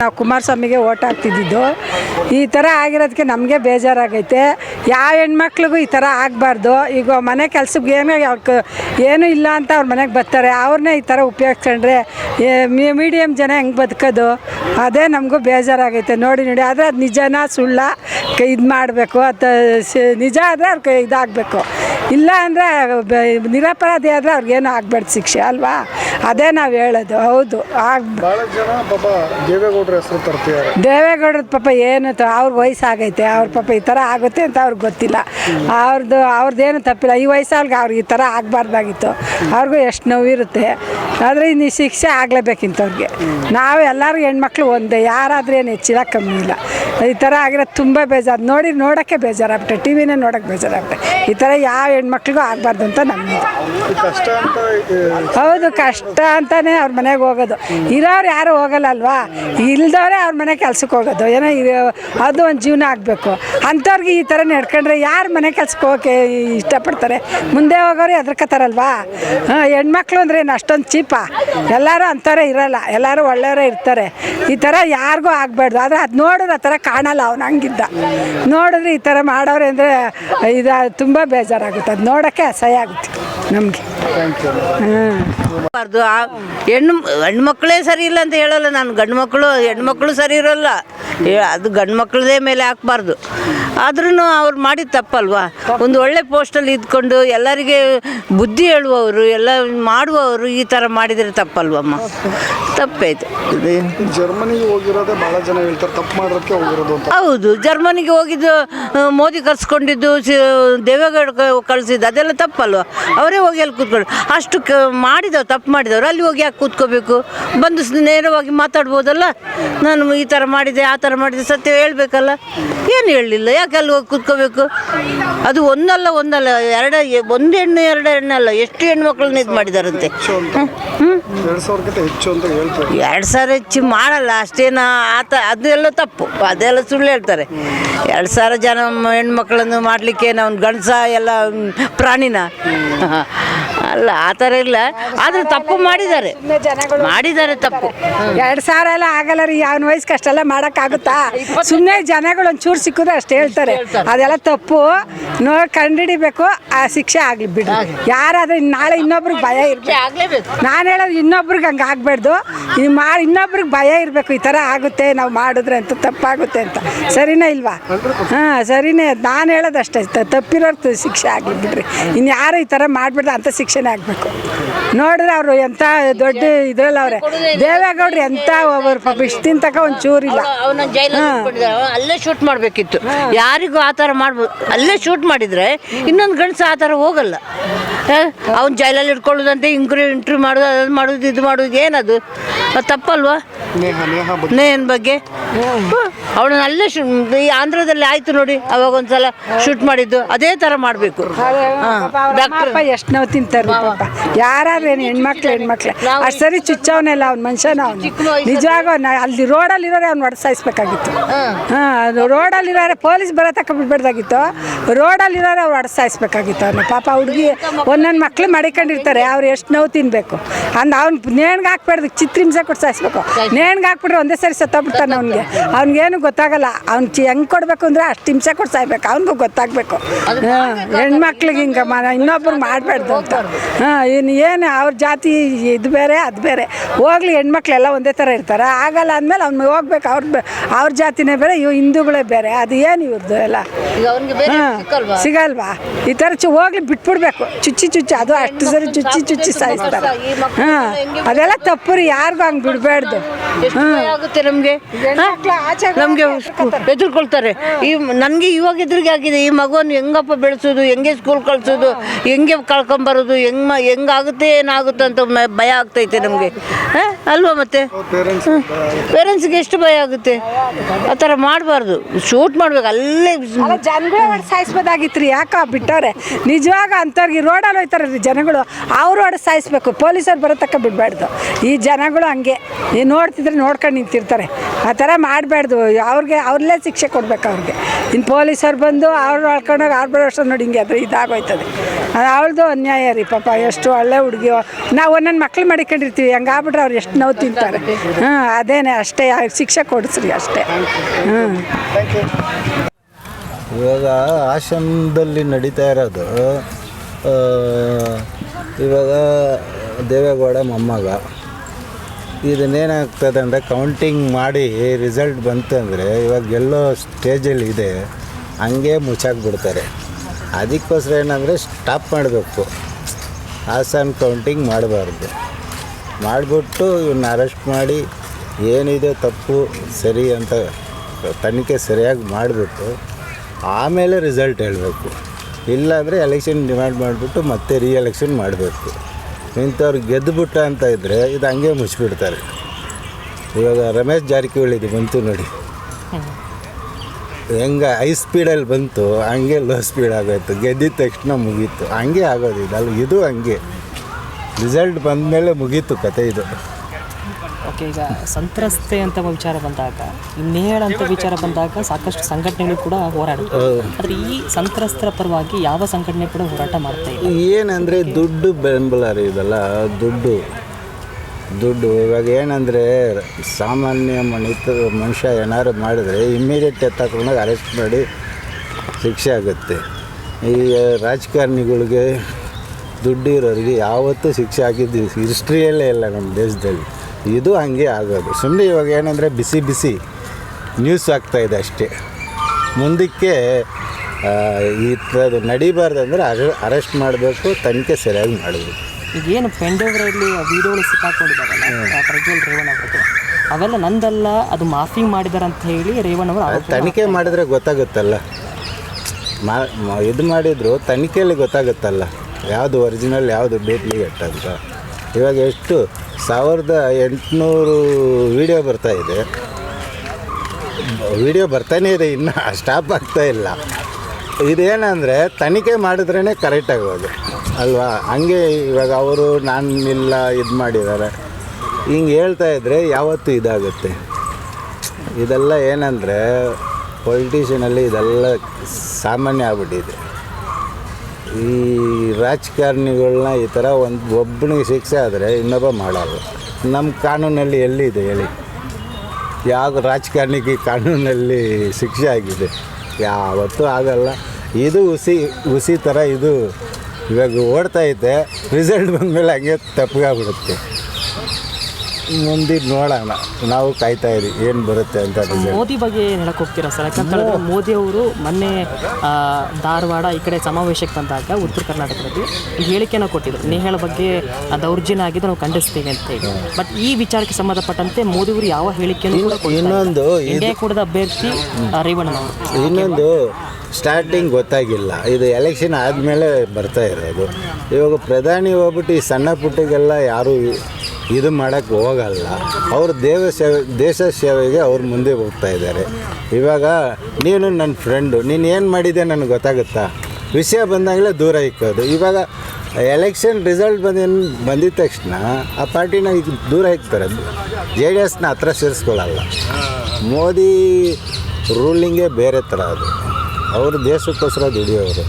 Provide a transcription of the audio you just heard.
ನಾವು ಕುಮಾರಸ್ವಾಮಿಗೆ ಓಟ್ ಹಾಕ್ತಿದ್ದಿದ್ದು. ಈ ಥರ ಆಗಿರೋದಕ್ಕೆ ನಮಗೆ ಬೇಜಾರಾಗೈತೆ. ಯಾವ ಹೆಣ್ಮಕ್ಳಿಗೂ ಈ ಥರ ಆಗಬಾರ್ದು. ಈಗ ಮನೆ ಕೆಲ್ಸಕ್ಕೆ ಏನೋ ಅವ್ಕ ಏನು ಇಲ್ಲ ಅಂತ ಅವ್ರ ಮನೆಗೆ ಬರ್ತಾರೆ. ಅವ್ರನ್ನೇ ಈ ಥರ ಉಪಯೋಗಿಸ್ಕೊಂಡ್ರೆ ಮೀಡಿಯಮ್ ಜನ ಹೆಂಗೆ ಬದುಕೋದು? ಅದೇ ನಮಗೂ ಬೇಜಾರಾಗೈತೆ. ನೋಡಿ ನೋಡಿ. ಆದರೆ ಅದು ನಿಜನ ಸುಳ್ಳ? ಇದು ಮಾಡಬೇಕು ಅದು ನಿಜ ಆದರೆ ಕೈ ಇದಾಗಬೇಕು. ಇಲ್ಲ ಅಂದರೆ ನಿರಪರಾಧಿ ಆದರೆ ಅವ್ರಿಗೇನು ಆಗಬಾರ್ದು ಶಿಕ್ಷೆ ಅಲ್ವಾ? ಅದೇ ನಾವು ಹೇಳೋದು ಹೌದು ದೇವೇಗೌಡರ ಹೆಸರು ತರ್ತಿದ್ದಾರೆ. ದೇವೇಗೌಡದ ಪಾಪ ಏನು ಅವ್ರ ವಯಸ್ಸಾಗೈತೆ ಅವ್ರ ಪಾಪ ಈ ಥರ ಆಗುತ್ತೆ ಅಂತ ಅವ್ರಿಗೆ ಗೊತ್ತಿಲ್ಲ. ಅವ್ರದ್ದು ಅವ್ರದ್ದೇನು ತಪ್ಪಿಲ್ಲ. ಈ ವಯಸ್ಸಲ್ಲಿ ಅವ್ರಿಗೆ ಈ ಥರ ಆಗಬಾರ್ದಾಗಿತ್ತು. ಅವ್ರಿಗೂ ಎಷ್ಟು ನೋವಿರುತ್ತೆ. ಆದರೆ ಇನ್ನು ಈ ಶಿಕ್ಷೆ ಆಗಲೇಬೇಕಿಂತವ್ರಿಗೆ. ನಾವು ಎಲ್ಲರೂ ಹೆಣ್ಮಕ್ಳು ಒಂದೇ ಯಾರಾದರೂ ಏನು ಹೆಚ್ಚಿಲ್ಲ ಕಮ್ಮಿ ಇಲ್ಲ. ಈ ಥರ ಆಗಿರೋದು ತುಂಬ ಬೇಜಾರು ನೋಡಿ ನೋಡೋಕ್ಕೆ ಬೇಜಾರಾಗ್ಬಿಟ್ಟೆ. ಟಿ ವಿನೇ ನೋಡೋಕ್ಕೆ ಬೇಜಾರಾಗ್ಬಿಟ್ಟೆ. ಈ ಥರ ಯಾವ ಹೆಣ್ಮಕ್ಳಿಗೂ ಆಗಬಾರ್ದು ಅಂತ ಅಂತ ಹೌದು, ಕಷ್ಟ ಅಂತಾನೆ ಅವ್ರ ಮನೆಗೆ ಹೋಗೋದು. ಇರೋರು ಯಾರು ಹೋಗಲ್ಲ ಅಲ್ವಾ? ಇಲ್ದವ್ರೆ ಅವ್ರ ಮನೆ ಕೆಲ್ಸಕ್ಕೆ ಹೋಗೋದು. ಏನೋ ಅದು ಒಂದು ಜೀವನ ಆಗಬೇಕು. ಅಂಥವ್ರಿಗೆ ಈ ಥರ ನಡ್ಕೊಂಡ್ರೆ ಯಾರು ಮನೆ ಕೆಲ್ಸಕ್ಕೆ ಹೋಗಕ್ಕೆ ಇಷ್ಟಪಡ್ತಾರೆ? ಮುಂದೆ ಹೋಗೋರು ಹೆದರ್ಕೋತಾರಲ್ವಾ ಹಾಂ, ಹೆಣ್ಮಕ್ಳು ಅಂದ್ರೆ ಏನು? ಅಷ್ಟೊಂದು ಚೀಪಾ. ಎಲ್ಲರೂ ಅಂಥವ್ರೆ ಇರಲ್ಲ. ಎಲ್ಲರೂ ಒಳ್ಳೆಯವರೇ ಇರ್ತಾರೆ. ಈ ಥರ ಯಾರಿಗೂ ಆಗಬಾರ್ದು. ಆದರೆ ಅದು ನೋಡಿದ್ರೆ ಆ ಥರ ಕಾಣಲ್ಲ ಅವ್ನು ಹಂಗಿದ್ದ ನೋಡಿದ್ರೆ ಈ ಥರ ಮಾಡೋರೆ ಅಂದರೆ ಇದು ತುಂಬ ಬೇಜಾರಾಗುತ್ತೆ. ಅದು ನೋಡೋಕ್ಕೆ ಅಸಹ್ಯ ಆಗುತ್ತೆ ನಮಗೆ. ಹಾಂ ಆ ಹೆಣ್ಣು ಹೆಣ್ಮಕ್ಳೇ ಸರಿ ಇಲ್ಲ ಅಂತ ಹೇಳಲ್ಲ ನಾನು. ಗಂಡು ಮಕ್ಕಳು ಹೆಣ್ಮಕ್ಳು ಸರಿ ಇರೋಲ್ಲ. ಅದು ಗಂಡು ಮಕ್ಕಳದೇ ಮೇಲೆ ಹಾಕ್ಬಾರ್ದು. ಆದ್ರೂ ಅವ್ರು ಮಾಡಿದ ತಪ್ಪಲ್ವಾ? ಒಂದು ಒಳ್ಳೆ ಪೋಸ್ಟಲ್ಲಿ ಇದ್ಕೊಂಡು ಎಲ್ಲರಿಗೆ ಬುದ್ಧಿ ಹೇಳುವವರು ಎಲ್ಲ ಮಾಡುವವರು ಈ ಥರ ಮಾಡಿದರೆ ತಪ್ಪಲ್ವಮ್ಮ? ತಪ್ಪಾಯ್ತು ಇದು ಜರ್ಮನಿಗೆ ಹೋಗಿರೋದೇ ಬಹಳ ಜನ ಹೇಳ್ತಾರೆ ತಪ್ಪು ಮಾಡೋಕ್ಕೆ ಹೋಗಿರೋದು ಹೌದು ಜರ್ಮನಿಗೆ ಹೋಗಿದ್ದು ಮೋದಿ ಕರ್ಸ್ಕೊಂಡಿದ್ದು ದೇವೇಗೌಡ ಕಳ್ಸಿದ್ದು ಅದೆಲ್ಲ ತಪ್ಪಲ್ವ? ಅವರೇ ಹೋಗಿ ಅಲ್ಲಿ ಕೂತ್ಕೊಂಡು ಅಷ್ಟು ಕ ಮಾಡಿದವ್ರು ತಪ್ಪು ಮಾಡಿದವರು ಅಲ್ಲಿ ಹೋಗಿ ಯಾಕೆ ಕೂತ್ಕೋಬೇಕು? ಬಂದು ನೇರವಾಗಿ ಮಾತಾಡ್ಬೋದಲ್ಲ? ನಾನು ಈ ಥರ ಮಾಡಿದೆ ಆ ಥರ ಮಾಡಿದೆ ಸತ್ಯ ಹೇಳ್ಬೇಕಲ್ಲ? ಏನು ಹೇಳಲಿಲ್ಲ? ಯಾಕೆ ಅಲ್ಲಿ ಹೋಗಿ ಕೂತ್ಕೋಬೇಕು? ಅದು ಒಂದಲ್ಲ ಒಂದಲ್ಲ ಎರಡು ಒಂದು ಹೆಣ್ಣು ಎರಡು ಹೆಣ್ಣು ಅಲ್ಲ ಎಷ್ಟು ಹೆಣ್ಮಕ್ಳನ್ನ ಇದು ಮಾಡಿದಾರಂತೆ? ಹ್ಞೂ ಎರಡು ಸಾವಿರ ಹೆಚ್ಚು ಮಾಡಲ್ಲ ಅಷ್ಟೇನ ಆತ ಅದೆಲ್ಲ ತಪ್ಪು ಅದೆಲ್ಲ ಸುಳ್ಳು ಹೇಳ್ತಾರೆ. ಎರಡು ಸಾವಿರ ಜನ ಹೆಣ್ಮಕ್ಳನ್ನು ಮಾಡಲಿಕ್ಕೆ ನಾವು ಗಂಡಸ ಎಲ್ಲ ಪ್ರಾಣಿನ? ಅಲ್ಲ ಆ ಥರ ಇಲ್ಲ. ಆದ್ರೆ ತಪ್ಪು ಮಾಡಿದ್ದಾರೆ. ಮಾಡಿದ್ದಾರೆ ತಪ್ಪು. ಎರಡು ಸಾವಿರ ಎಲ್ಲ ಆಗಲ್ಲ ರೀ ಯಾವ ವಯಸ್ಸಿಗೆ ಅಷ್ಟೆಲ್ಲ ಮಾಡೋಕ್ಕಾಗುತ್ತಾ? ಸುಮ್ಮನೆ ಜನಗಳು ಒಂಚೂರು ಸಿಕ್ಕಿದ್ರೆ ಅಷ್ಟು ಹೇಳ್ತಾರೆ. ಅದೆಲ್ಲ ತಪ್ಪು. ನೋಡಿ ಕಂಡಿಡಿಬೇಕು ಆ ಶಿಕ್ಷೆ ಆಗಲಿ ಬಿಡಿ ಯಾರಾದ್ರೂ ನಾಳೆ ಇನ್ನೊಬ್ರಿಗೆ ಭಯ ಇರಬೇಕು. ಆಗಲೇಬೇಕು. ನಾನು ಹೇಳೋದು ಇನ್ನೊಬ್ರಿಗೆ ಹಂಗೆ ಆಗಬಾರ್ದು ಈ ಮಾಡಿ ಇನ್ನೊಬ್ರಿಗೆ ಭಯ ಇರಬೇಕು. ಈ ಥರ ಆಗುತ್ತೆ ನಾವು ಮಾಡಿದ್ರೆ ಅಂತ ತಪ್ಪಾಗುತ್ತೆ ಅಂತ. ಸರಿನಾ ಇಲ್ವಾ? ಹಾಂ ಸರಿನೇ. ನಾನು ಹೇಳೋದು ಅಷ್ಟೇ ತ- ತಪ್ಪಿರೋರ್ದು ಶಿಕ್ಷೆ ಆಗಲಿ ಬಿಡ್ರಿ. ಇನ್ಯಾರು ಯಾರು ಈ ಥರ ಅಂತ ಅಂಥ ಆಗಬೇಕು. ನೋಡಿದ್ರೆ ಅವರು ಎಂಥ ದೊಡ್ಡ ಇದ್ರಲ್ಲ ಅವ್ರೆ. ದೇವೇಗೌಡ್ರು ಎಂಥ ಒಬ್ಬರು ಪಾಪ ಇಷ್ಟಿನ ತಕ ಒಂದು ಚೂರಿಲ್ಲ. ಅವನ. ಅಲ್ಲೇ ಶೂಟ್ ಮಾಡಬೇಕಿತ್ತು. ಯಾರಿಗೂ ಆ ಥರ ಮಾಡ್ಬೋದು ಅಲ್ಲೇ ಶೂಟ್ ಮಾಡಿದರೆ ಇನ್ನೊಂದು ಗಂಡಸು ಆ ಥರ ಹೋಗಲ್ಲ. ಅವ್ನು ಜೈಲಲ್ಲಿ ಇಟ್ಕೊಳ್ಳೋದಂತೆ ಇಂಕ್ರಿ ಇಂಟ್ರಿ ಮಾಡೋದು ಅದು ಮಾಡೋದು ಇದು ಮಾಡೋದು ಏನದು? ತಪ್ಪಲ್ವಾ? ನೇಹ ನೇಹ ಬಗ್ಗೆ? ನೇನ್ ಬಗ್ಗೆ ಅವಳನ್ನ ಅಲ್ಲೇ ಶೂ ಈ ಆಂಧ್ರದಲ್ಲಿ ಆಯ್ತು ನೋಡಿ ಅವಾಗ ಒಂದ್ಸಲ ಶೂಟ್ ಮಾಡಿದ್ದು. ಅದೇ ತರ ಮಾಡಬೇಕು. ಡಾಕ್ಟರ್. ಎಷ್ಟು ನಾವು ತಿಂತಾರೆ ಏನು ಹೆಣ್ಮಕ್ಳು ಹೆಣ್ಮಕ್ಳೆ. ಅಷ್ಟು ಸರಿ ಚುಚ್ಚವನೆಲ್ಲ ಅವ್ನ ಮನುಷ್ಯನ ಅವನು. ನಿಜವಾಗ ಅಲ್ಲಿ ಅಲ್ಲಿ ರೋಡಲ್ಲಿರೋರೆ ಅವ್ನು ಹೊಡೆಸಾಯಿಸ್ಬೇಕಾಗಿತ್ತು ಹಾಂ. ರೋಡಲ್ಲಿರೋರೆ ಪೊಲೀಸ್ ಬರೋ ತಕ್ಕ ರೋಡಲ್ಲಿ ಇರೋರೆ ಅವ್ರು ಹೊಡೆಸಾಯಿಸ್ಬೇಕಾಗಿತ್ತು ಅವನು. ಪಾಪ ಹುಡುಗಿ ಒಂದೊಂದು ಮಕ್ಳು ಮಡಿಕೊಂಡಿರ್ತಾರೆ ಅವ್ರು ಎಷ್ಟು ನೋವು ತಿನ್ಬೇಕು. ಅಂದ್ ಅವ್ನು ನೇಣ್ಗೆ ಹಾಕ್ಬಾರ್ದು ಚಿತ್ರಿಂಸೆ ಕೊಟ್ಟು ಸಾಯಿಸ್ಬೇಕು. ನೇಣ್ಗೆ ಹಾಕ್ಬಿಟ್ರೆ ಒಂದೇ ಸರಿ ಸತ್ತೋಗ್ಬಿಡ್ತಾನೆ ಅವ್ನಿಗೆ. ಅವ್ನಿಗೇನು ಗೊತ್ತಾಗಲ್ಲ. ಅವ್ನು ಚಿ ಹೆಂಗೆ ಕೊಡಬೇಕು ಅಂದರೆ ಅಷ್ಟು ಹಿಂಸೆ ಕೊಟ್ಟು ಸಾಯ್ಬೇಕು. ಅವ್ನಿಗೂ ಗೊತ್ತಾಗಬೇಕು. ಹಾಂ ಹೆಣ್ಮಕ್ಳಿಗೆ ಹಿಂಗೆ ಮನ ಇನ್ನೊಬ್ರಿಗೆ ಮಾಡಬಾರ್ದು ಅಂತ. ಹಾಂ ಇನ್ನು ಏನು ಅವ್ರ ಜಾತಿ ಇದು ಬೇರೆ ಅದು ಬೇರೆ. ಹೋಗ್ಲಿ ಹೆಣ್ಮಕ್ಳೆಲ್ಲ ಒಂದೇ ಥರ ಇರ್ತಾರೆ. ಆಗಲ್ಲ ಅಂದಮೇಲೆ ಅವ್ನು ಹೋಗ್ಬೇಕು. ಅವ್ರ ಅವ್ರ ಜಾತಿನೇ ಬೇರೆ ಇವು ಹಿಂದೂಗಳೇ ಬೇರೆ. ಅದು ಏನು ಇವ್ರದ್ದು ಎಲ್ಲ? ಹಾಂ ಸಿಗಲ್ವಾ? ಈ ಥರ ಚು ಹೋಗ್ಲಿ ಬಿಟ್ಬಿಡ್ಬೇಕು. ಚುಚ್ಚಿ ಚುಚ್ಚಿ ಅದು ಅಷ್ಟು ಸರಿ ಚುಚ್ಚಿ ಚುಚ್ಚಿ ಸಾಯಿಸ್ತಾರೆ. ಹಾಂ ಅದೆಲ್ಲ ತಪ್ಪು ರೀ. ಯಾರಿಗೂ ಹಂಗೆ ಬಿಡಬಾರ್ದು. ಎಷ್ಟು ಭಯ ಆಗುತ್ತೆ ನಮಗೆ? ನಮಗೆ ಹೆದರ್ಕೊಳ್ತಾರೆ. ಈ ನನಗೆ ಇವಾಗ ಎದುರಿಗೆ ಆಗಿದೆ. ಈ ಮಗುವನ್ನು ಹೆಂಗಪ್ಪ ಬೆಳೆಸೋದು? ಹೆಂಗೆ ಸ್ಕೂಲ್ ಕಳ್ಸೋದು? ಹೆಂಗೆ ಕಳ್ಕೊಂಬರೋದು? ಹೆಂಗ್ ಹೆಂಗಾಗುತ್ತೆ? ಏನಾಗುತ್ತೆ ಅಂತ ಭಯ ಆಗ್ತೈತೆ ನಮಗೆ. ಅಲ್ವಾ ಮತ್ತೆ? ಪೇರೆಂಟ್ಸ್ ಪೇರೆಂಟ್ಸ್ಗೆ ಎಷ್ಟು ಭಯ ಆಗುತ್ತೆ? ಆ ಥರ ಮಾಡಬಾರ್ದು. ಶೂಟ್ ಮಾಡ್ಬೇಕು ಅಲ್ಲೇ ಜನಗಳು ಸಾಯಿಸ್ಬೋದಾಗಿತ್ತು ರೀ ಯಾಕೋ ಬಿಟ್ಟವ್ರೆ? ನಿಜವಾಗ ಅಂಥವ್ರಿಗೆ ರೋಡಲ್ಲಿ ಹೋಯ್ತಾರೆ ರೀ ಜನಗಳು ಅವ್ರು ಹೊಡೆದು ಸಾಯಿಸ್ಬೇಕು ಪೊಲೀಸರು ಬರೋ ತಕ್ಕ ಬಿಡಬಾರ್ದು. ಈ ಜನಗಳು ಹಂಗೆ ಈ ನೋಡ್ತಿದ್ರೆ ನೋಡ್ಕೊಂಡು ನಿಂತಿರ್ತಾರೆ. ಆ ಥರ ಮಾಡಬಾರ್ದು ಅವ್ರಿಗೆ ಅವ್ರಲ್ಲೇ ಶಿಕ್ಷೆ ಕೊಡ್ಬೇಕು ಅವ್ರಿಗೆ. ಇನ್ನು ಪೊಲೀಸರು ಬಂದು ಅವ್ರು ಹೊಳ್ಕೊಂಡೋಗಿ ಆರು ಬರೋ ವರ್ಷ ನೋಡಿ ಹಿಂಗೆ ಅದು ಇದಾಗೋಯ್ತದೆ. ಅದು ಅವಳದು ಅನ್ಯಾಯ ರೀ ಪಾಪ ಎಷ್ಟು ಒಳ್ಳೆ ಹುಡುಗಿ ನಾವು ಒಂದೊಂದು ಮಕ್ಳು ಮಾಡಿಕೊಂಡಿರ್ತೀವಿ ಹಂಗಾಗ್ಬಿಟ್ರೆ ಅವ್ರು ಎಷ್ಟು ನೋವು ತಿಂತಾರೆ. ಹಾಂ, ಅದೇನೆ ಅಷ್ಟೇ ಶಿಕ್ಷೆ ಕೊಡಿಸ್ರಿ ಅಷ್ಟೇ. ಹ್ಞೂ ಇವಾಗ ಆಶ್ರಮದಲ್ಲಿ ನಡೀತಾ ಇರೋದು ಇವಾಗ ದೇವೇಗೌಡ ಮೊಮ್ಮಗ. ಇದನ್ನೇನಾಗ್ತದೆ ಅಂದರೆ ಕೌಂಟಿಂಗ್ ಮಾಡಿ ರಿಸಲ್ಟ್ ಬಂತಂದರೆ ಇವಾಗ ಎಲ್ಲೋ ಸ್ಟೇಜಲ್ಲಿ ಇದೆ, ಹಂಗೆ ಮುಚ್ಚಾಕ್ಬಿಡ್ತಾರೆ. ಅದಕ್ಕೋಸ್ಕರ ಏನಂದರೆ ಸ್ಟಾಪ್ ಮಾಡಬೇಕು. ಹಾಸನ್ ಕೌಂಟಿಂಗ್ ಮಾಡಬಾರ್ದು. ಮಾಡಿಬಿಟ್ಟು ಇವನ್ನ ಅರೆಸ್ಟ್ ಮಾಡಿ ಏನಿದೆ ತಪ್ಪು, ಸರಿ ಅಂತ ತನಿಖೆ ಸರಿಯಾಗಿ ಮಾಡಿಬಿಟ್ಟು ಆಮೇಲೆ ರಿಸಲ್ಟ್ ಹೇಳಬೇಕು. ಇಲ್ಲಾಂದರೆ ಎಲೆಕ್ಷನ್ ಡಿಮ್ಯಾಂಡ್ ಮಾಡಿಬಿಟ್ಟು ಮತ್ತೆ ರೀ ಎಲೆಕ್ಷನ್ ಮಾಡಬೇಕು. ಇಂಥವ್ರು ಗೆದ್ದುಬಿಟ್ಟ ಅಂತ ಇದ್ದರೆ ಇದು ಹಂಗೆ ಮುಚ್ಚಿಬಿಡ್ತಾರೆ. ಇವಾಗ ರಮೇಶ್ ಜಾರಕಿಹೊಳಿ ಇದು ಬಂತು ನೋಡಿ. ಹೆಂಗೆ ಹೈ ಸ್ಪೀಡಲ್ಲಿ ಬಂತು, ಹಂಗೆ ಲೋ ಸ್ಪೀಡ್ ಆಗೋಯ್ತು, ಗೆದ್ದಿದ ತಕ್ಷಣ ಮುಗೀತು, ಹಂಗೆ ಆಗೋದು ಇದಲ್ಲ ಇದು ಹಂಗೆ. ರಿಸಲ್ಟ್ ಬಂದಮೇಲೆ ಮುಗೀತು ಕತೆ ಇದು. ಓಕೆ ಈಗ ಸಂತ್ರಸ್ತೆ ಅಂತ ವಿಚಾರ ಬಂದಾಗ ನೇಹಳ ಅಂತ ವಿಚಾರ ಬಂದಾಗ ಸಾಕಷ್ಟು ಸಂಘಟನೆಗಳು ಕೂಡ ಹೋರಾಡುತ್ತೆ. ಆದರೆ ಈ ಸಂತ್ರಸ್ತರ ಪರವಾಗಿ ಯಾವ ಸಂಘಟನೆ ಕೂಡ ಹೋರಾಟ ಮಾಡ್ತಾ ಇಲ್ಲ? ಏನಂದರೆ ದುಡ್ಡು ಬೆಂಬಲ ರೀ ಇದೆಲ್ಲ ದುಡ್ಡು. ದುಡ್ಡು ಇವಾಗ ಏನಂದರೆ ಸಾಮಾನ್ಯ ಮನಿತ ಮನುಷ್ಯ ಏನಾದ್ರು ಮಾಡಿದ್ರೆ ಇಮ್ಮಿಡಿಯೇಟ್ ಎತ್ತಾಕೊಂಡಾಗ ಅರೆಸ್ಟ್ ಮಾಡಿ ಶಿಕ್ಷೆ ಆಗುತ್ತೆ. ಈ ರಾಜಕಾರಣಿಗಳಿಗೆ ದುಡ್ಡು ಇರೋರಿಗೆ ಯಾವತ್ತೂ ಶಿಕ್ಷೆ ಆಗಿದ್ದು ಹಿಸ್ಟ್ರಿಯಲ್ಲೇ ಇಲ್ಲ ನಮ್ಮ ದೇಶದಲ್ಲಿ. ಇದು ಹಂಗೆ ಆಗೋದು. ಸುಮ್ಮನೆ ಇವಾಗ ಏನಂದರೆ ಬಿಸಿ ಬಿಸಿ ನ್ಯೂಸ್ ಆಗ್ತಾಯಿದೆ ಅಷ್ಟೇ. ಮುಂದಕ್ಕೆ ಈ ಥರದ್ದು ನಡಿಬಾರ್ದಂದ್ರೆ ಅರೆ ಅರೆಸ್ಟ್ ಮಾಡಬೇಕು ತನಿಖೆ ಸರಿಯಾಗಿ ಮಾಡಬೇಕು ಈಗ ಏನು ಪೆಂಡೋಗ್ರಲ್ಲಿ ವೀಡಿಯೋಗಳು ಸಿಕ್ಕಾಕೊಂಡಿದ್ದಾರಲ್ಲ? ಪ್ರಜ್ವಲ್ ರೇವಣ್ಣ ಅವ್ರದ್ದು. ಅವೆಲ್ಲ ನಂದಲ್ಲ ಅದು ಮಾಫಿ ಮಾಡಿದಾರೆ ಅಂತ ಹೇಳಿ ರೇವಣ್ಣ ಅವರು ತನಿಖೆ ಮಾಡಿದ್ರೆ ಗೊತ್ತಾಗುತ್ತಲ್ಲ. ಮಾ ಇದು ಮಾಡಿದ್ರು ತನಿಖೆಯಲ್ಲಿ ಗೊತ್ತಾಗುತ್ತಲ್ಲ. ಯಾವುದು ಒರಿಜಿನಲ್ ಯಾವುದು ಬೇಕಲಿ ಅಂತ ಇವಾಗ ಎಷ್ಟು, ಸಾವಿರದ ಎಂಟುನೂರು ವಿಡಿಯೋ ಬರ್ತಾ ಇದೆ. ವಿಡಿಯೋ ಬರ್ತಾನೇ ಇದೆ, ಇನ್ನು ಸ್ಟಾಪ್ ಆಗ್ತಾ ಇಲ್ಲ. ಇದೇನಂದರೆ, ತನಿಖೆ ಮಾಡಿದ್ರೇ ಕರೆಕ್ಟ್ ಆಗೋದು. ಅಲ್ವಾ? ಹಂಗೆ ಇವಾಗ ಅವರು, ನಾನು ಇಲ್ಲ, ಇದು ಮಾಡಿದ್ದಾರೆ ಹಿಂಗೆ ಹೇಳ್ತಾ ಇದ್ದರೆ ಯಾವತ್ತೂ ಇದಾಗುತ್ತೆ. ಇದೆಲ್ಲ ಏನಂದರೆ ಪೊಲಿಟಿಷಿಯನಲ್ಲಿ ಇದೆಲ್ಲ ಸಾಮಾನ್ಯ ಆಗ್ಬಿಟ್ಟಿದೆ. ಈ ರಾಜಕಾರಣಿಗಳನ್ನ ಈ ಥರ ಒಂದು ಒಬ್ಬನಿಗೆ ಶಿಕ್ಷೆ ಆದರೆ ಇನ್ನೊಬ್ಬ ಮಾಡಲ್ಲ ನಮ್ಮ ಕಾನೂನಲ್ಲಿ ಎಲ್ಲಿದೆ ಹೇಳಿ? ಯಾವ ರಾಜಕಾರಣಿಗೆ ಕಾನೂನಲ್ಲಿ ಶಿಕ್ಷೆ ಆಗಿದೆ? ಯಾವತ್ತೂ ಆಗಲ್ಲ. ಇದು ಹುಸಿ ಹುಸಿ ಥರ ಇದು ಇವಾಗ ಓಡ್ತಾ ಐತೆ. ರಿಸಲ್ಟ್ ಬಂದಮೇಲೆ ಹಂಗೆ ತಪ್ಪಗಾಗ್ಬಿಡುತ್ತೆ ಮುಂದಿನ ನೋಡೋಣ. ನಾವು ಕಾಯ್ತಾ ಇದ್ದೀವಿ ಏನು ಬರುತ್ತೆ ಅಂತ ಮೋದಿ ಬಗ್ಗೆ ಏನು ಹೇಳಕ್ಕೆ ಹೋಗ್ತೀರಾ ಸರ್? ಯಾಕಂತೇಳಿದ್ರೆ ಮೋದಿ ಅವರು ಮೊನ್ನೆ ಆ, ಧಾರವಾಡ ಈ ಕಡೆ ಸಮಾವೇಶಕ್ಕೆ ಬಂದಾಗ ಉತ್ತರ ಕರ್ನಾಟಕದಲ್ಲಿ ಈ ಹೇಳಿಕೆನ ಕೊಟ್ಟಿದ್ರು. ನೇಹಳ ಬಗ್ಗೆ ಆ ದೌರ್ಜನ್ಯ ಆಗಿದ್ದು ನಾವು ಖಂಡಿಸ್ತೀವಿ ಅಂತ ಹೇಳಿ. ಬಟ್ ಈ ವಿಚಾರಕ್ಕೆ ಸಂಬಂಧಪಟ್ಟಂತೆ ಮೋದಿ ಅವರು ಯಾವ ಹೇಳಿಕೆಯನ್ನು ಕೂಡ ಇನ್ನೊಂದು ಇದು ಇಂಡಿಯಾ ಕೂಡದ ಅಭ್ಯರ್ಥಿ ಆ, ರೇವಣ್ಣನವರು ಇನ್ನೊಂದು ಸ್ಟಾರ್ಟಿಂಗ್ ಗೊತ್ತಾಗಿಲ್ಲ. ಇದು ಎಲೆಕ್ಷನ್ ಆದಮೇಲೆ ಬರ್ತಾ ಇರೋದು. ಇವಾಗ ಪ್ರಧಾನಿ ಹೋಗ್ಬಿಟ್ಟು ಈ ಸಣ್ಣ ಪುಟ್ಟಿಗೆಲ್ಲ ಯಾರು ಇದು ಮಾಡೋಕ್ಕೆ ಹೋಗಲ್ಲ. ಅವರು ದೇವ ಸೇವೆ, ದೇಶ ಸೇವೆಗೆ ಅವ್ರು ಮುಂದೆ ಹೋಗ್ತಾ ಇದ್ದಾರೆ. ಇವಾಗ ನೀನು ನನ್ನ ಫ್ರೆಂಡು ನೀನು ಏನು ಮಾಡಿದೆ ನನಗೆ ಗೊತ್ತಾಗುತ್ತಾ? ವಿಷಯ ಬಂದಾಗಲೇ ದೂರ ಇಕ್ಕೋದು. ಇವಾಗ ಎಲೆಕ್ಷನ್ ರಿಸಲ್ಟ್ ಬಂದ ಬಂದಿದ ತಕ್ಷಣ ಆ ಪಾರ್ಟಿನ ದೂರ ಇಕ್ತಾರೆ. ಜೆ ಡಿ ಎಸ್ನ ಹತ್ರ ಸೇರಿಸ್ಕೊಳ್ಳಲ್ಲ. ಮೋದಿ ರೂಲಿಂಗೇ ಬೇರೆ ಥರ ಅದು. ಅವರು ದೇಶಕ್ಕೋಸ್ಕರ ದುಡಿಯೋರು.